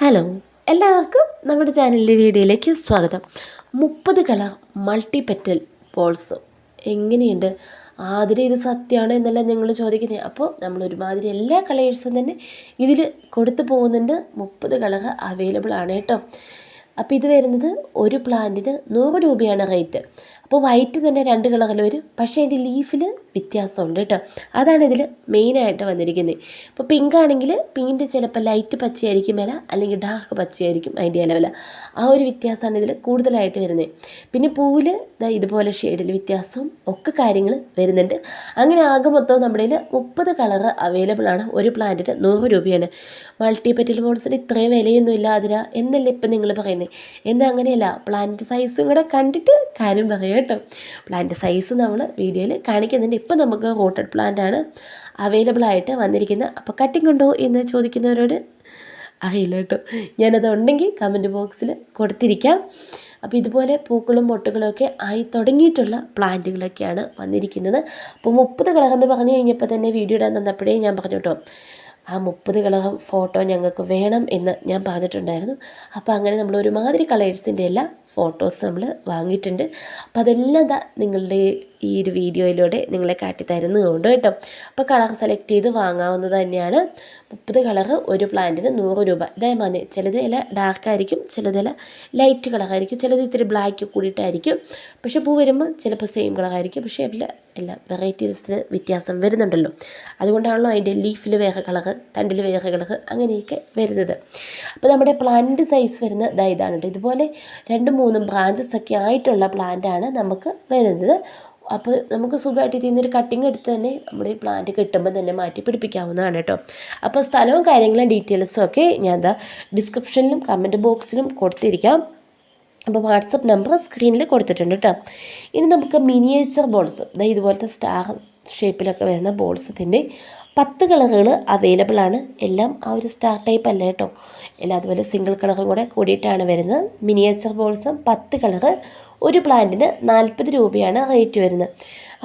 Hello എല്ലാവർക്കും നമ്മുടെ ചാനലിലെ വീഡിയോയിലേക്ക് സ്വാഗതം. മുപ്പത് കളർ മൾട്ടി പെറ്റൽ ബോൾസ് എങ്ങനെയുണ്ട്? ആതിരെ ഇത് സത്യമാണോ എന്നല്ല നിങ്ങൾ ചോദിക്കുന്നത്. അപ്പോൾ നമ്മൾ ഒരുമാതിരി എല്ലാ കളേഴ്സും തന്നെ ഇതിൽ കൊടുത്തു പോകുന്നുണ്ട്. മുപ്പത് കളർ അവൈലബിൾ ആണ് കേട്ടോ. അപ്പോൾ ഇത് വരുന്നത് ഒരു പ്ലാന്റിന് നൂറ് രൂപയാണ് റേറ്റ് അപ്പോൾ വൈറ്റ് തന്നെ രണ്ട് കളറിൽ വരും. പക്ഷേ അതിന്റെ ലീഫിൽ വ്യത്യാസമുണ്ട് കേട്ടോ. അതാണ് ഇതിൽ മെയിനായിട്ട് വന്നിരിക്കുന്നത് ഇപ്പോൾ പിങ്ക് ആണെങ്കിൽ പിങ്കിന്റെ ചിലപ്പോൾ ലൈറ്റ് പച്ചയായിരിക്കും വില അല്ലെങ്കിൽ ഡാർക്ക് പച്ചയായിരിക്കും അതിന്റെ ഇല വില. ആ ഒരു വ്യത്യാസമാണ് ഇതിൽ കൂടുതലായിട്ട് വരുന്നത് പിന്നെ പൂവിൽ ഇതുപോലെ ഷെയ്ഡിൽ വ്യത്യാസവും ഒക്കെ കാര്യങ്ങൾ വരുന്നുണ്ട്. അങ്ങനെ ആകെ മൊത്തം നമ്മുടെ മുപ്പത് കളറ് അവൈലബിൾ ആണ്. ഒരു പ്ലാന്റിന് നൂറ് രൂപയാണ്. മൾട്ടി പെറ്റൽ ബോൾസിന് ഇത്രയും വിലയൊന്നും ഇല്ല അതിര. എന്നല്ലേ ഇപ്പം നിങ്ങൾ പറയുന്നത് എന്താ അങ്ങനെയല്ല. പ്ലാന്റ് സൈസും കൂടെ കണ്ടിട്ട് കാര്യം പറയാം കേട്ടോ. പ്ലാന്റ് സൈസ് നമ്മൾ വീഡിയോയിൽ കാണിക്കുന്നുണ്ട്. ഇപ്പം നമുക്ക് റോട്ടഡ് പ്ലാന്റ് ആണ് അവൈലബിൾ ആയിട്ട് വന്നിരിക്കുന്നത്. അപ്പോൾ കട്ടിംഗ് ഉണ്ടോ എന്ന് ചോദിക്കുന്നവരോട് അറിയില്ല കേട്ടോ. ഞാനത് ഉണ്ടെങ്കിൽ കമന്റ് ബോക്സിൽ കൊടുത്തിരിക്കാം. അപ്പോൾ ഇതുപോലെ പൂക്കളും മൊട്ടുകളും ഒക്കെ ആയി തുടങ്ങിയിട്ടുള്ള പ്ലാന്റുകളൊക്കെയാണ് വന്നിരിക്കുന്നത്. അപ്പോൾ മുപ്പത് എന്ന് പറഞ്ഞു കഴിഞ്ഞപ്പോൾ തന്നെ വീഡിയോ ഇടാൻ തന്നപ്പോഴേ ഞാൻ പറഞ്ഞു കേട്ടോ. ആ മുപ്പത് കളഹം ഫോട്ടോ ഞങ്ങൾക്ക് വേണം എന്ന് ഞാൻ പറഞ്ഞിട്ടുണ്ടായിരുന്നു. അപ്പോൾ അങ്ങനെ നമ്മൾ ഒരുമാതിരി കളേഴ്സിന്റെ എല്ലാ ഫോട്ടോസ് നമ്മൾ വാങ്ങിയിട്ടുണ്ട്. അപ്പോൾ അതെല്ലാം ദാ നിങ്ങളുടെ ഈ ഒരു വീഡിയോയിലൂടെ നിങ്ങളെ കാട്ടി തരുന്നതുകൊണ്ട് കേട്ടോ. അപ്പോൾ കളർ സെലക്ട് ചെയ്ത് വാങ്ങാവുന്നത് തന്നെയാണ്. മുപ്പത് കളറ് ഒരു പ്ലാന്റിന് നൂറ് രൂപ. ഇതേമാതിരി ചിലത് ഇല ഡാർക്കായിരിക്കും ചിലത് ഇല ലൈറ്റ് കളറായിരിക്കും ചിലത് ഇത്തിരി ബ്ലാക്ക് കൂടിയിട്ടായിരിക്കും. പക്ഷേ പൂ വരുമ്പോൾ ചിലപ്പോൾ സെയിം കളറായിരിക്കും പക്ഷേ എല്ലാ എല്ലാം വെറൈറ്റീസിന് വ്യത്യാസം വരുന്നുണ്ടല്ലോ. അതുകൊണ്ടാണല്ലോ അതിന്റെ ലീഫിൽ വേറെ കളറ് തണ്ടിൽ വേറെ കളറ് അങ്ങനെയൊക്കെ വരുന്നത്. അപ്പോൾ നമ്മുടെ പ്ലാന്റ് സൈസ് വരുന്ന ഇതാണ് കേട്ടോ. ഇതുപോലെ രണ്ട് മൂന്നും ബ്രാഞ്ചസ് ഒക്കെ ആയിട്ടുള്ള പ്ലാന്റാണ് നമുക്ക് വരുന്നത്. അപ്പോൾ നമുക്ക് സുഖമായിട്ട് ഇതിൽ നിന്നൊരു കട്ടിങ് എടുത്ത് തന്നെ നമ്മുടെ ഈ പ്ലാന്റ് കിട്ടുമ്പോൾ തന്നെ മാറ്റി പിടിപ്പിക്കാവുന്നതാണ് കേട്ടോ. അപ്പോൾ സ്ഥലവും കാര്യങ്ങളും ഡീറ്റെയിൽസും ഒക്കെ ഞാൻ എന്താ ഡിസ്ക്രിപ്ഷനിലും കമന്റ് ബോക്സിലും കൊടുത്തിരിക്കാം. അപ്പോൾ വാട്സപ്പ് നമ്പർ സ്ക്രീനിൽ കൊടുത്തിട്ടുണ്ട് കേട്ടോ. ഇനി നമുക്ക് മിനിയേച്ചർ ബോൾസ് ഇതുപോലത്തെ സ്റ്റാർ ഷേപ്പിലൊക്കെ വരുന്ന ബോൾസത്തിന്റെ പത്ത് കളറുകൾ അവൈലബിൾ ആണ്. എല്ലാം ആ ഒരു സ്റ്റാർ ടൈപ്പ് അല്ല കേട്ടോ. എല്ലാം അതുപോലെ സിംഗിൾ കളറും കൂടെ കൂടിയിട്ടാണ് വരുന്നത്. മിനിയേച്ചർ ബോൾസും പത്ത് കളറ്. ഒരു പ്ലാന്റിന് നാൽപ്പത് രൂപയാണ് റേറ്റ് വരുന്നത്.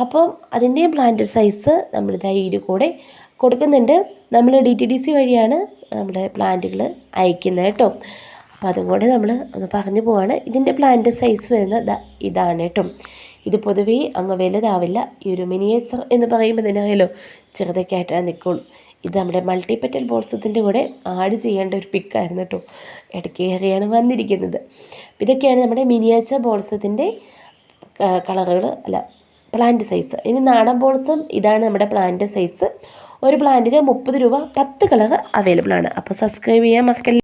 അപ്പം അതിന്റെയും പ്ലാന്റ് സൈസ് നമ്മളിതാ ഇതിൽ കൂടെ കൊടുക്കുന്നുണ്ട്. നമ്മൾ ഡി ടി ഡി സി വഴിയാണ് നമ്മുടെ പ്ലാന്റുകൾ അയക്കുന്നത് കേട്ടോ. അപ്പോൾ അതും കൂടെ നമ്മൾ ഒന്ന് പറഞ്ഞു പോവാണ്. ഇതിന്റെ പ്ലാന്റ് സൈസ് വരുന്നത് ഇതാണ് കേട്ടോ. ഇത് പൊതുവേ അങ്ങ് വലുതാവില്ല. ഈ ഒരു മിനിയേച്ചർ എന്ന് പറയുമ്പോൾ തന്നെ ചെറുതൊക്കെയായിട്ടാണ് നിൽക്കുള്ളൂ. ഇത് നമ്മുടെ മൾട്ടിപ്പറ്റൽ ബോൾസത്തിന്റെ കൂടെ ആഡ് ചെയ്യേണ്ട ഒരു പിക്കായിരുന്നു കേട്ടോ. ഇടയ്ക്ക് കയറിയാണ് വന്നിരിക്കുന്നത്. ഇതൊക്കെയാണ് നമ്മുടെ മിനിയേച്ചർ ബോൾസത്തിന്റെ കളറുകൾ അല്ല പ്ലാന്റ് സൈസ് ഇനി നാടൻ ബോൾസം ഇതാണ് നമ്മുടെ പ്ലാന്റ് സൈസ് ഒരു പ്ലാന്റിന് മുപ്പത് രൂപ പത്ത് കളർ അവൈലബിൾ ആണ്. അപ്പോൾ സബ്സ്ക്രൈബ് ചെയ്യാൻ മറക്കല്ല.